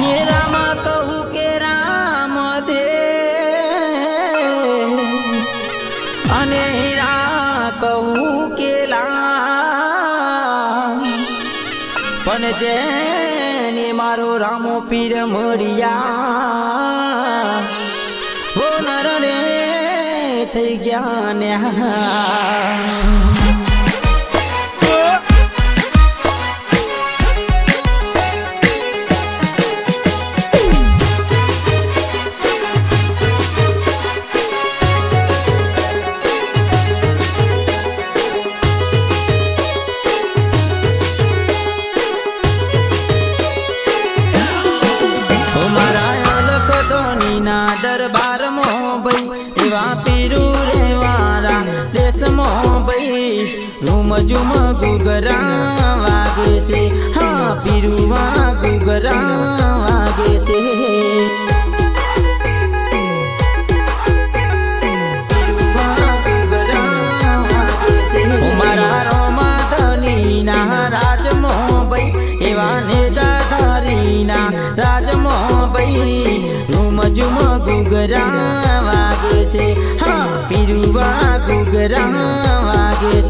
ફેરામાં કહું કે રામ દે. અને હીરા કહું કે લામ. પણ જેને મારો રામો પીર મળ્યા હો નર રે થઈ ગયા ને મારી રૂમ ઝુમ ગુગરા વાગે છે. હા પીરુવા ગુગરા વાગે છે. મજુમ ગુગરા વાગે છે. હા પીરુવા ગુગરા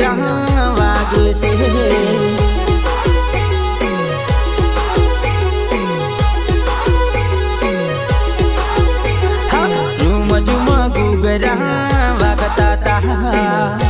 રામ વાગશે ઝુમ ઝુમ ગુગરા વાગતા તા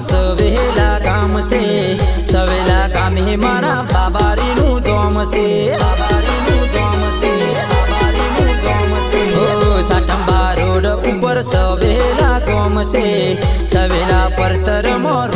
સવેલા કામ છે, સવેલા કામ હે મારા બાબારીનું ધોમ છે. બાબારીનું ધોમ છે, બાબારીનું ધોમ છે. સવેલા ધોમ છે, સવેલા પરતરમાં